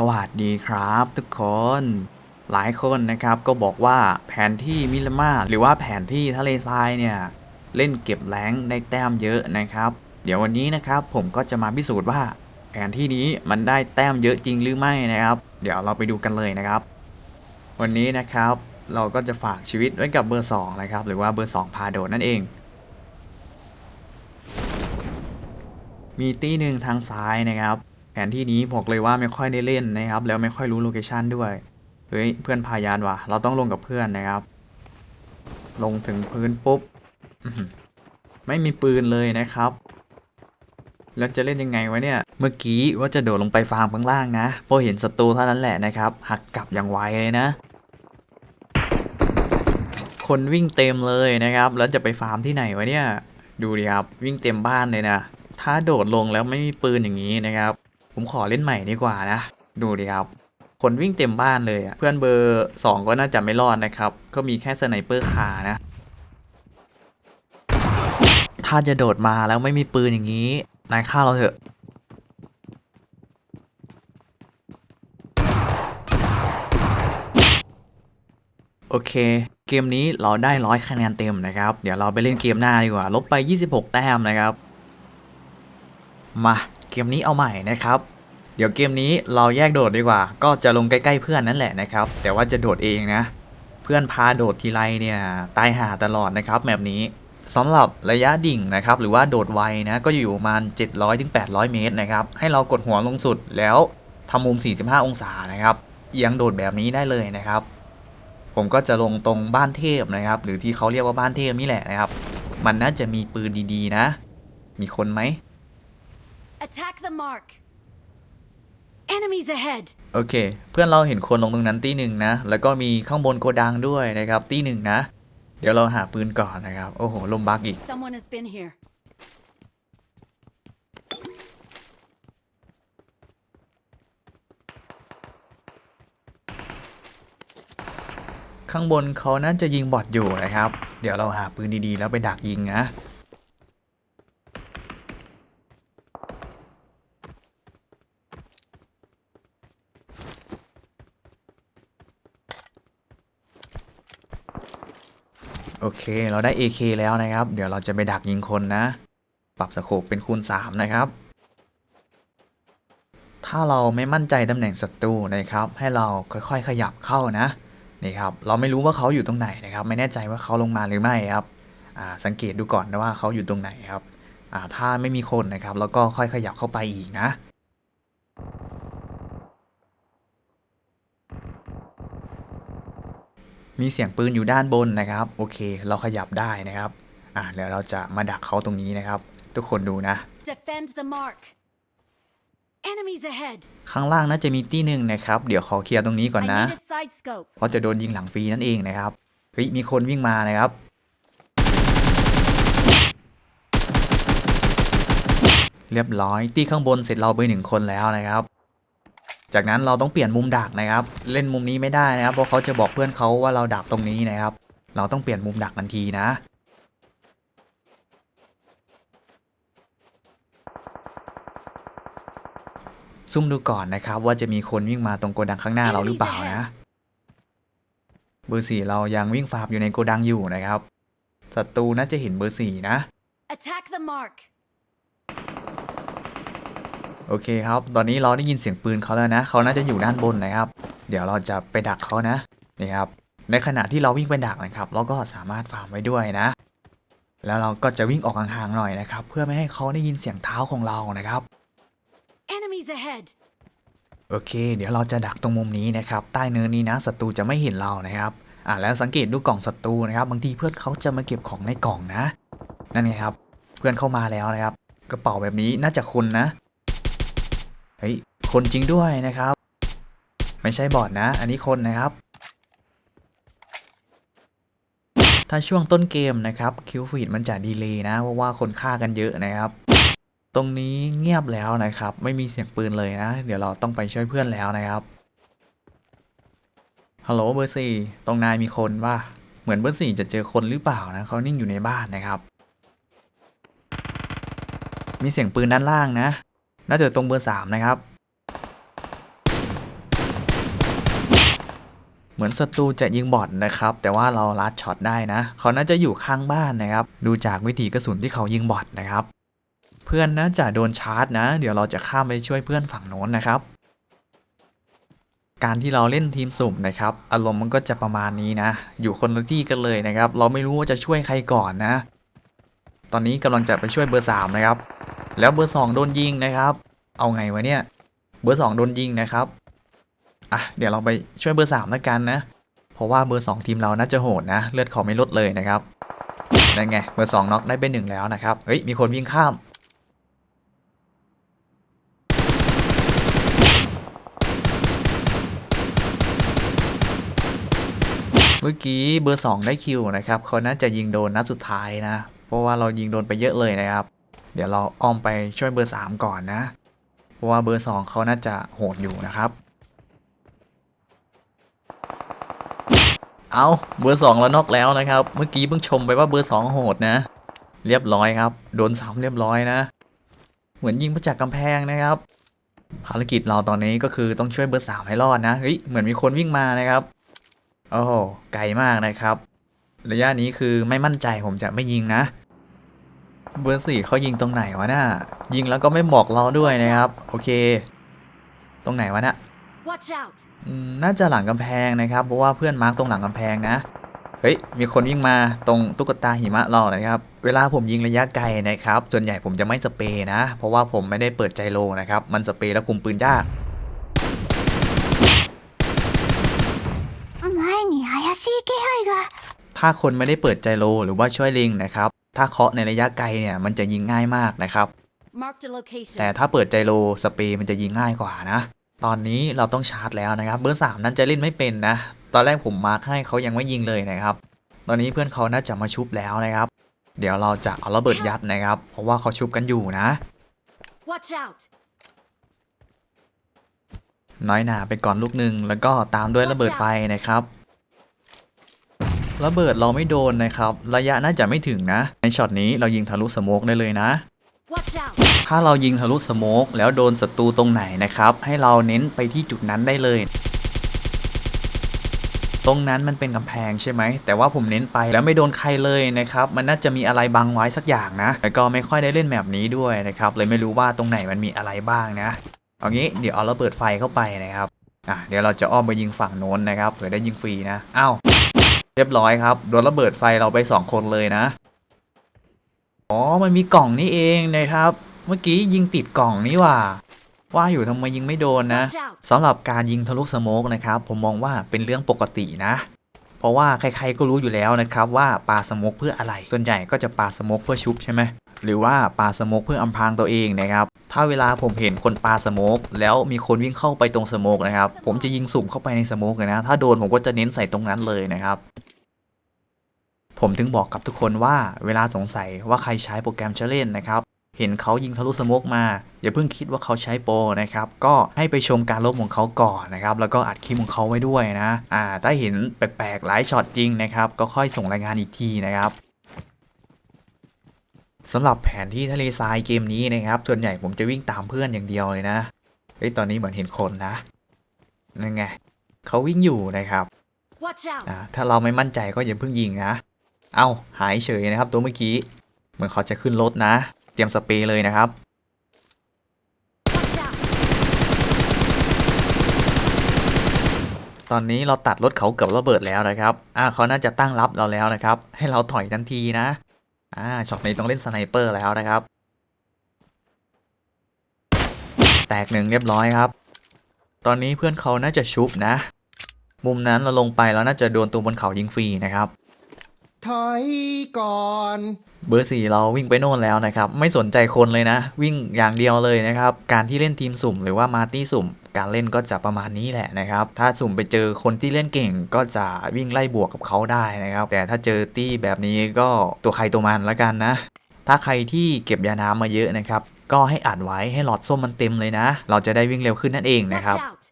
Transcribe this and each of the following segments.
สวัสดีครับทุกคน หลายคนนะครับก็บอกว่าแผนที่มิลมาหรือว่าแผนที่ทะเลทรายเนี่ย เล่นเก็บแรงได้แต้มเยอะนะครับ เดี๋ยววันนี้นะครับผมก็จะมาพิสูจน์ว่า แผนที่นี้มันได้แต้มเยอะจริงหรือไม่นะครับ เดี๋ยวเราไปดูกันเลยนะครับ วันนี้นะครับเราก็จะฝากชีวิตไว้กับเบอร์2นะครับหรือว่าเบอร์ 2 พาโดดนั่นเอง มีตีหนึ่งทางซ้ายนะครับ ผนที่นี้บอกเลยว่าไม่ค่อยได้เล่นนะครับ แล้วไม่ค่อยรู้โลเคชันด้วยเฮ้ยเพื่อนพายานว่ะ เราต้องลงกับเพื่อนนะครับ ลงถึงพื้นปุ๊บไม่มีปืนเลยนะครับ แล้วจะเล่นยังไงวะเนี่ย เมื่อกี้ว่าจะโดดลงไปฟาร์มข้างล่างนะพอเห็นศัตรูเท่านั้นแหละนะครับ หักกลับอย่างไวเลยนะ คนวิ่งเต็มเลยนะครับ แล้วจะไปฟาร์มที่ไหนวะเนี่ย ดูดิครับวิ่งเต็มบ้านเลยนะ ถ้าโดดลงแล้วไม่มีปืนอย่างนี้นะครับ ผมขอเล่นใหม่ดีกว่านะ ดูดิครับ คนวิ่งเต็มบ้านเลยอะเพื่อนเบอร์ 2 ก็น่าจะไม่รอดนะครับ ก็มีแค่สไนเปอร์คานะ ถ้าจะโดดมาแล้วไม่มีปืนอย่างนี้ นายฆ่าเราเถอะ โอเคเกมนี้เราได้ร้อยคะแนนเต็มนะครับ เดี๋ยวเราไปเล่นเกมหน้าดีกว่า ลบไป 26 แต้มนะครับ มา มนี้เอาใหม่นะครับเดี๋ยวเกมนี้เราแยกโดดดีกว่า ก็จะลงใกล้ๆเพื่อนนั่นแหละนะครับ แต่ว่าจะโดดเองนะ เพื่อนพาโดดทีไรเนี่ยตายหาตลอดนะครับแบบนี้สำหรับระยะดิ่งนะครับ หรือว่าโดดไวนะ ก็อยู่ประมาณ 700ถึง800 เมตรนะครับ ให้เรากดหัวลงสุดแล้วทำมุม 45 องศานะครับเอียงโดดแบบนี้ได้เลยนะครับ ผมก็จะลงตรงบ้านเทพนะครับ หรือที่เขาเรียกว่าบ้านเทพนี่แหละนะครับ มันน่าจะมีปืนดีๆนะ มีคนไหม Attack the mark. Enemies ahead. โอเค เพื่อนเราเห็นคนลงตรงนั้นตีหนึ่งนะ แล้วก็มีข้างบนโกดังด้วยนะครับ ตีหนึ่งนะ เดี๋ยวเราหาปืนก่อนนะครับ โอ้โห ลมบักอีก Someone has been here. ข้างบนเขาน่าจะยิงบอทอยู่นะครับ เดี๋ยวเราหาปืนดีๆ แล้วไปดักยิงนะ เค เราได้ AK แล้วนะครับ เดี๋ยวเราจะไปดักยิงคนนะ ปรับสโคปเป็นคูณ 3 นะครับ ถ้าเราไม่มั่นใจตำแหน่งศัตรูนะครับ ให้เราค่อยๆ ขยับเข้านะนี่ครับ เราไม่รู้ว่าเขาอยู่ตรงไหนนะครับ ไม่แน่ใจว่าเขาลงมาหรือไม่ครับอ่าสังเกตดูก่อนนะว่าเขาอยู่ตรงไหนครับอ่าถ้าไม่มีคนนะครับ แล้วก็ค่อยขยับเข้าไปอีกนะ มีเสียงปืนอยู่ด้านบนนะครับ โอเค เราขยับได้นะครับ อ่าเดี๋ยวเราจะมาดักเขาตรงนี้นะครับ ทุกคนดูนะ Defend the mark. Enemies ahead. ข้างล่างน่าจะมีตี้หนึ่งนะครับ เดี๋ยวขอเคลียร์ตรงนี้ก่อน I นะ need a side scope. เพราะจะโดนยิงหลังฟรีนั่นเองนะครับเฮ้ยมีคนวิ่งมานะครับ เรียบร้อย ตีข้างบนเสร็จเราไปหนึ่งคนแล้วนะครับ จากนั้นเราต้องเปลี่ยนมุมดักนะครับ เล่นมุมนี้ไม่ได้นะครับ เพราะเขาจะบอกเพื่อนเขาว่าเราดักตรงนี้นะครับ เราต้องเปลี่ยนมุมดักทันทีนะ ซุ่มดูก่อนนะครับว่าจะมีคนวิ่งมาตรงโกดังข้างหน้าเราหรือเปล่านะ เบอร์สี่เรายังวิ่งฟาร์มอยู่ในโกดังอยู่นะครับศัตรูน่าจะเห็นเบอร์สี่นะ Attack the mark. โอเคครับ ตอนนี้เราได้ยินเสียงปืนเขาแล้วนะ เขาน่าจะอยู่ด้านบนนะครับ เดี๋ยวเราจะไปดักเขานะ นี่ครับ ในขณะที่เราวิ่งไปดักนะครับ เราก็สามารถฟาร์มไว้ด้วยนะ แล้วเราก็จะวิ่งออกห่างๆหน่อยนะครับ เพื่อไม่ให้เขาได้ยินเสียงเท้าของเรานะครับ Enemies ahead. โอเค เดี๋ยวเราจะดักตรงมุมนี้นะครับ ใต้เนินนี้นะ ศัตรูจะไม่เห็นเรานะครับ อ่าแล้วสังเกตดูกล่องศัตรูนะครับ บางทีเพื่อนเขาจะมาเก็บของในกล่องนะ นั่นไงครับ เพื่อนเข้ามาแล้วนะครับ กระเป๋าแบบนี้น่าจะคนนะ เฮ้ยคนจริงด้วยนะครับ ไม่ใช่บอทนะ อันนี้คนนะครับ ถ้าช่วงต้นเกมนะครับคิวฟีดมันจะดีเลย์นะเพราะว่าคนฆ่ากันเยอะนะครับ ตรงนี้เงียบแล้วนะครับ ไม่มีเสียงปืนเลยนะ เดี๋ยวเราต้องไปช่วยเพื่อนแล้วนะครับฮัลโหลเบอร์สี่ตรงนายมีคนป่ะเหมือนเบอร์สี่จะเจอคนหรือเปล่านะเขานิ่งอยู่ในบ้านนะครับ มีเสียงปืนด้านล่างนะ น่าจะตรงเบอร์สามนะครับ เหมือนศัตรูจะยิงบอทนะครับ แต่ว่าเราลัดช็อตได้นะ เขาน่าจะอยู่ข้างบ้านนะครับ ดูจากวิถีกระสุนที่เขายิงบอทนะครับ เพื่อนน่าจะโดนชาร์จนะ เดี๋ยวเราจะข้ามไปช่วยเพื่อนฝั่งโน้นนะครับการที่เราเล่นทีมสุ่มนะครับ อารมณ์มันก็จะประมาณนี้นะ อยู่คนละที่กันเลยนะครับ เราไม่รู้ว่าจะช่วยใครก่อนนะ ตอนนี้กำลังจะไปช่วยเบอร์สามนะครับ แล้วเบอร์สองโดนยิงนะครับ เอาไงวะเนี่ย เบอร์สองโดนยิงนะครับ อะ เดี๋ยวเราไปช่วยเบอร์สามแล้วกันนะ เพราะว่าเบอร์สองทีมเราน่าจะโหดนะ เลือดเขาไม่ลดเลยนะครับ นั่นไง เบอร์สองน็อกได้เป็นหนึ่งแล้วนะครับ เฮ้ย มีคนวิ่งข้าม เมื่อกี้เบอร์ 2 ได้คิวนะครับ เขาน่าจะยิงโดนนัดสุดท้ายนะ เพราะว่าเรายิงโดนไปเยอะเลยนะครับ เดี๋ยวเราอ้อมไปช่วยเบอร์ 3 ก่อนนะ เพราะว่าเบอร์ 2 เขาน่าจะโหดอยู่นะครับ เอาเบอร์ 2 แล้วนอกแล้วนะครับ เมื่อกี้เพิ่งชมไปว่าเบอร์ 2 โหดนะ เรียบร้อยครับ โดนซ้ำเรียบร้อยนะ เหมือนยิงมาจากกำแพงนะครับ ภารกิจเราตอนนี้ก็คือต้องช่วยเบอร์ 3 ให้รอดนะ เฮ้ย เหมือนมีคนวิ่งมานะครับ โอ้โหไกลมากนะครับ ระยะนี้คือไม่มั่นใจผมจะไม่ยิงนะเบอร์สี่เขายิงตรงไหนวะน่ะยิงแล้วก็ไม่บอกเราด้วยนะครับ โอเค ตรงไหนวะน่ะ Watch out! อืมน่าจะหลังกำแพงนะครับ เพราะว่าเพื่อนมาร์กตรงหลังกำแพงนะ เฮ้ย มีคนวิ่งมาตรงตุ๊กตาหิมะเรานะครับ เวลาผมยิงระยะไกลนะครับ ส่วนใหญ่ผมจะไม่สเปรย์นะ เพราะว่าผมไม่ได้เปิดใจโลนะครับ มันสเปรย์แล้วคุมปืนยาก ถ้าคนไม่ได้เปิดใจโลหรือว่าช่วยลิงนะครับ ถ้าเคาะในระยะไกลเนี่ยมันจะยิงง่ายมากนะครับ Marked a location. แต่ถ้าเปิดใจโลสเปรย์มันจะยิงง่ายกว่านะ ตอนนี้เราต้องชาร์จแล้วนะครับ เบอร์สามนั้นจะเล่นไม่เป็นนะ ตอนแรกผมมาร์คให้เขายังไม่ยิงเลยนะครับ ตอนนี้เพื่อนเขาน่าจะมาชุบแล้วนะครับ เดี๋ยวเราจะเอาระเบิดยัดนะครับ เพราะว่าเขาชุบกันอยู่นะ Watch out! น้อยหนาไปก่อนลูกหนึ่งแล้วก็ตามด้วยระเบิดไฟนะครับ ระเบิดเราไม่โดนนะครับ ระยะน่าจะไม่ถึงนะ ในช็อตนี้เรายิงทะลุสโมกได้เลยนะ Watch out! ถ้าเรายิงทะลุสโมกแล้วโดนศัตรูตรงไหนนะครับ ให้เราเน้นไปที่จุดนั้นได้เลย ตรงนั้นมันเป็นกำแพงใช่ไหม แต่ว่าผมเน้นไปแล้วไม่โดนใครเลยนะครับ มันน่าจะมีอะไรบังไว้สักอย่างนะ แต่ก็ไม่ค่อยได้เล่นแบบนี้ด้วยนะครับ เลยไม่รู้ว่าตรงไหนมันมีอะไรบ้างนะ เอางี้เดี๋ยวเอาระเบิดไฟเข้าไปนะครับ อะเดี๋ยวเราจะอ้อมไปยิงฝั่งโน้นนะครับ เผื่อได้ยิงฟรีนะ อ้าว เรียบร้อยครับโดนระเบิดไฟเราไปสองคนเลยนะ อ๋อมันมีกล่องนี่เองนะครับ เมื่อกี้ยิงติดกล่องนี่หว่า ว่าอยู่ทำไมยิงไม่โดนนะ Watch out! สำหรับการยิงทะลุสโมกนะครับ ผมมองว่าเป็นเรื่องปกตินะ เพราะว่าใครๆก็รู้อยู่แล้วนะครับว่าปาสโมกเพื่ออะไร ส่วนใหญ่ก็จะปาสโมกเพื่อชุบใช่ไหม หรือว่าปาสโมกเพื่ออำพรางตัวเองนะครับ ถ้าเวลาผมเห็นคนปาสโมกแล้วมีคนวิ่งเข้าไปตรงสโมกนะครับ ผมจะยิงสุ่มเข้าไปในสโมกเลยนะ ถ้าโดนผมก็จะเน้นใส่ตรงนั้นเลยนะครับ ผมถึงบอกกับทุกคนว่าเวลาสงสัยว่าใครใช้โปรแกรมเชลเลนนะครับ เห็นเขายิงทะลุสโมกมา อย่าเพิ่งคิดว่าเขาใช้โปรนะครับ ก็ให้ไปชมการลบของเขาก่อนนะครับ แล้วก็อัดคลิปของเขาไว้ด้วยนะ อ่า ถ้าเห็นแปลกๆหลายช็อตจริงนะครับ ก็ค่อยส่งรายงานอีกทีนะครับ สำหรับแผนที่ทะเลทรายเกมนี้นะครับ ส่วนใหญ่ผมจะวิ่งตามเพื่อนอย่างเดียวเลยนะเฮ้ยตอนนี้เหมือนเห็นคนนะนั่นไงเขาวิ่งอยู่นะครับ Watch out! อ่าถ้าเราไม่มั่นใจก็อย่าเพิ่งยิงนะ เอาหายเฉยนะครับตัวเมื่อกี้ เหมือนเขาจะขึ้นรถนะ เตรียมสเปรย์เลยนะครับ Watch out! ตอนนี้เราตัดรถเขาเกือบระเบิดแล้วนะครับ อ่าเขาน่าจะตั้งรับเราแล้วนะครับ ให้เราถอยทันทีนะ อ่าช็อตนี้ต้องเล่นสไนเปอร์แล้วนะครับ แตกหนึ่งเรียบร้อยครับ ตอนนี้เพื่อนเขาน่าจะชุบนะ มุมนั้นเราลงไปแล้วน่าจะโดนตัวบนเขายิงฟรีนะครับ ถอยก่อน เบอร์สี่เราวิ่งไปโน่นแล้วนะครับ ไม่สนใจคนเลยนะ วิ่งอย่างเดียวเลยนะครับ การที่เล่นทีมสุ่มหรือว่ามาร์ตี้สุ่ม การเล่นก็จะประมาณนี้แหละนะครับ ถ้าสุ่มไปเจอคนที่เล่นเก่งก็จะวิ่งไล่บวกกับเขาได้นะครับ แต่ถ้าเจอตี้แบบนี้ก็ตัวใครตัวมันละกันนะ ถ้าใครที่เก็บยาน้ำมาเยอะนะครับ ก็ให้อัดไว้ให้หลอดส้มมันเต็มเลยนะ เราจะได้วิ่งเร็วขึ้นนั่นเองนะ Watch ครับ out!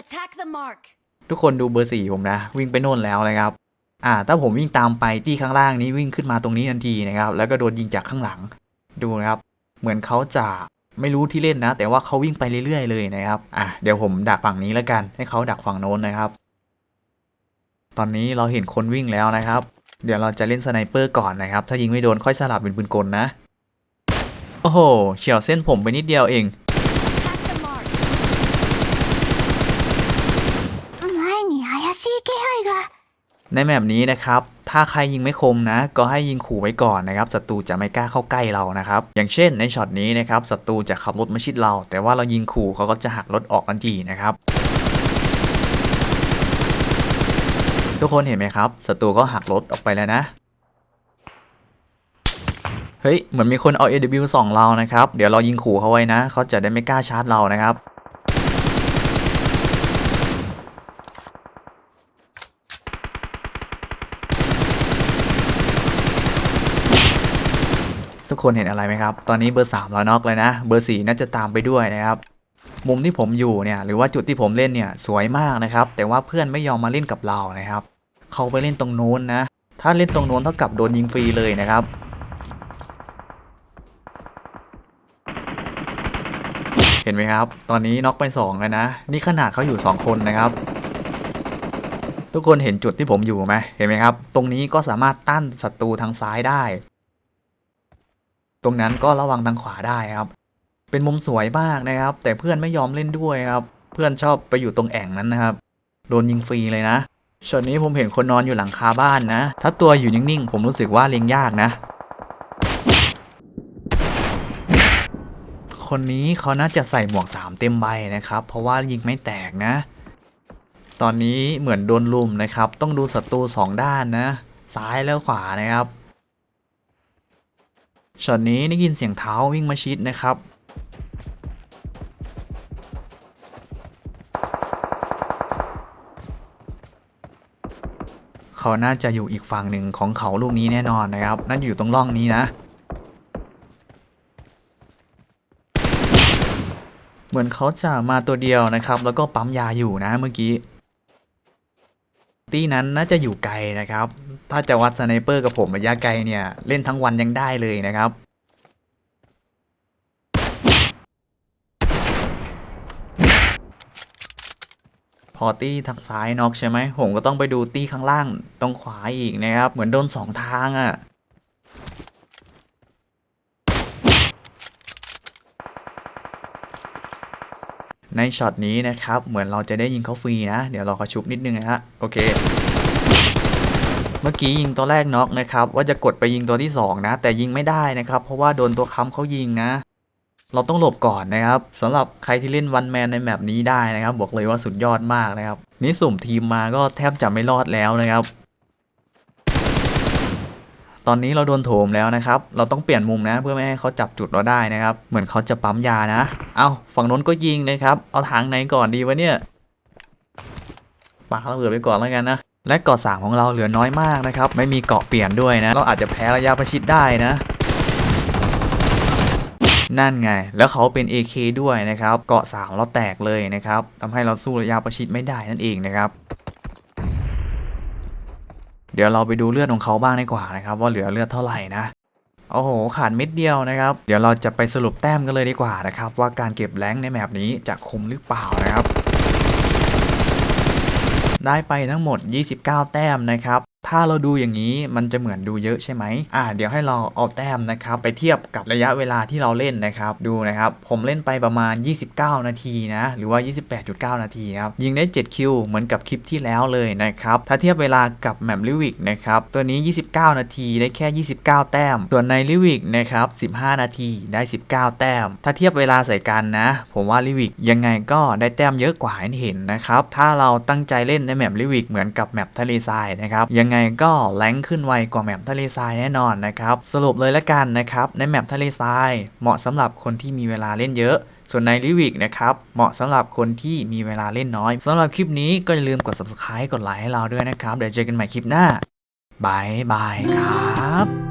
Attack the mark! ทุกคนดูเบอร์สี่ผมนะ วิ่งไปโน่นแล้วนะครับอ่าถ้าผมวิ่งตามไปที่ข้างล่างนี้วิ่งขึ้นมาตรงนี้ทันทีนะครับ แล้วก็โดนยิงจากข้างหลังดูนะครับ เหมือนเขาจะไม่รู้ที่เล่นนะ แต่ว่าเขาวิ่งไปเรื่อยๆเลยนะครับอะเดี๋ยวผมดักฝั่งนี้แล้วกัน ให้เขาดักฝั่งโน้นนะครับ ตอนนี้เราเห็นคนวิ่งแล้วนะครับ เดี๋ยวเราจะเล่นสไนเปอร์ก่อนนะครับ ถ้ายิงไม่โดนค่อยสลับเป็นปืนกลนะ โอ้โหเฉียวเส้นผมไปนิดเดียวเอง ในแมปนี้นะครับ ถ้าใครยิงไม่คมนะ ก็ให้ยิงขู่ไว้ก่อนนะครับ ศัตรูจะไม่กล้าเข้าใกล้เรานะครับ อย่างเช่นในช็อตนี้นะครับ ศัตรูจะขับรถมาชิดเรา แต่ว่าเรายิงขู่เขาก็จะหักรถออกทันทีนะครับ ทุกคนเห็นไหมครับ ศัตรูก็หักรถออกไปแล้วนะ เฮ้ย เหมือนมีคนเอา AW ส่องเรานะครับ เดี๋ยวเรายิงขู่เขาไว้นะ เขาจะได้ไม่กล้าชาร์จเรานะครับ ทุกคนเห็นอะไรไหมครับ ตอนนี้เบอร์3เราน็อกเลยนะ เบอร์4น่าจะตามไปด้วยนะครับ มุมที่ผมอยู่เนี่ยหรือว่าจุดที่ผมเล่นเนี่ยสวยมากนะครับ แต่ว่าเพื่อนไม่ยอมมาเล่นกับเรานะครับ เขาไปเล่นตรงโน้นนะ ถ้าเล่นตรงโน้นเท่ากับโดนยิงฟรีเลยนะครับเห็นไหมครับ ตอนนี้น็อกไป2แล้วนะ นี่ขนาดเขาอยู่ 2 คนนะครับ ทุกคนเห็นจุดที่ผมอยู่ไหมเห็นไหมครับ ตรงนี้ก็สามารถต้านศัตรูทางซ้ายได้ ตรงนั้นก็ระวังทางขวาได้ครับ เป็นมุมสวยมากนะครับ แต่เพื่อนไม่ยอมเล่นด้วยครับ เพื่อนชอบไปอยู่ตรงแอ่งนั้นนะครับ โดนยิงฟรีเลยนะช็อตนี้ผมเห็นคนนอนอยู่หลังคาบ้านนะ ถ้าตัวอยู่นิ่งๆ ผมรู้สึกว่าเลี้ยงยากนะ คนนี้เขาน่าจะใส่หมวกสามเต็มใบนะครับ เพราะว่ายิงไม่แตกนะ ตอนนี้เหมือนโดนลุมนะครับ ต้องดูศัตรูสองด้านนะ ซ้ายแล้วขวานะครับ ช็อตนี้ได้ยินเสียงเท้าวิ่งมาชิดนะครับ เขาน่าจะอยู่อีกฝั่งหนึ่งของเขาลูกนี้แน่นอนนะครับ น่าจะอยู่ตรงร่องนี้นะ เหมือนเขาจะมาตัวเดียวนะครับ แล้วก็ปั๊มยาอยู่นะเมื่อกี้ ตี้นั้นน่าจะอยู่ไกลนะครับ ถ้าจะวัดสไนเปอร์กับผมระยะไกลเนี่ย เล่นทั้งวันยังได้เลยนะครับพอตี้ทางซ้ายน็อกใช่ไหมผมก็ต้องไปดูตี้ข้างล่างตรงขวาอีกนะครับ เหมือนโดนสองทางอะ่ะ ในช็อตนี้นะครับ เหมือนเราจะได้ยิงเขาฟรีนะ เดี๋ยวเราขอชุบนิดนึงนะฮะ โอเค เมื่อกี้ยิงตัวแรกน็อกนะครับ ว่าจะกดไปยิงตัวที่ 2 นะ แต่ยิงไม่ได้นะครับ เพราะว่าโดนตัวค้ำเขายิงนะ เราต้องหลบก่อนนะครับสำหรับใครที่เล่นวันแมนในแมปนี้ได้นะครับ บอกเลยว่าสุดยอดมากนะครับ นี่สุ่มทีมมาก็แทบจะไม่รอดแล้วนะครับ ตอนนี้เราโดนโถมแล้วนะครับ เราต้องเปลี่ยนมุมนะเพื่อไม่ให้เขาจับจุดเราได้นะครับ เหมือนเขาจะปั๊มยานะ เอาฝั่งน้นก็ยิงนะครับ เอาทางไหนก่อนดีวะเนี่ยปาระเบิดไปก่อนแล้วกันนะ และเกาะสามของเราเหลือน้อยมากนะครับ ไม่มีเกาะเปลี่ยนด้วยนะ เราอาจจะแพ้ระยะประชิดได้นะนั่นไง แล้วเขาเป็น AK ด้วยนะครับ เกาะสามเราแตกเลยนะครับทำให้เราสู้ระยะประชิดไม่ได้นั่นเองนะครับ เดี๋ยวเราไปดูเลือดของเขาบ้างดีกว่านะครับ ว่าเหลือเลือดเท่าไหร่นะโอ้โห ขาดเม็ดเดียวนะครับ เดี๋ยวเราจะไปสรุปแต้มกันเลยดีกว่านะครับ ว่าการเก็บแรงในแมปนี้จะคุ้มหรือเปล่านะครับ ได้ไปทั้งหมด 29 แต้มนะครับ ถ้าเราดูอย่างนี้มันจะเหมือนดูเยอะใช่ไหมอ่า เดี๋ยวให้เราเอาแต้มนะครับ ไปเทียบกับระยะเวลาที่เราเล่นนะครับ ดูนะครับ ผมเล่นไปประมาณ 29 นาทีนะ หรือว่า 28.9 นาทีครับ ยิงได้ 7 คิว เหมือนกับคลิปที่แล้วเลยนะครับ ถ้าเทียบเวลากับแมปลิวิกนะครับ ตัวนี้ 29 นาทีได้แค่ 29 แต้ม ส่วนในลิวิกนะครับ 15 นาทีได้ 19 แต้ม ถ้าเทียบเวลาใส่กันนะ ผมว่าลิวิกยังไงก็ได้แต้มเยอะกว่าให้เห็นนะครับ ถ้าเราตั้งใจเล่นในแมปลิวิกเหมือนกับแมปทะเลทรายนะครับ ยังไงก็แรงขึ้นไวกว่าแมปทะเลทรายแน่นอนนะครับ สรุปเลยละกันนะครับ ในแมปทะเลทราย เหมาะสำหรับคนที่มีเวลาเล่นเยอะส่วนในลิวิกนะครับ เหมาะสำหรับคนที่มีเวลาเล่นน้อยสำหรับคลิปนี้ก็อย่าลืมกด subscribe กดไลค์ให้เราด้วยนะครับ เดี๋ยวเจอกันใหม่คลิปหน้าบายบายครับ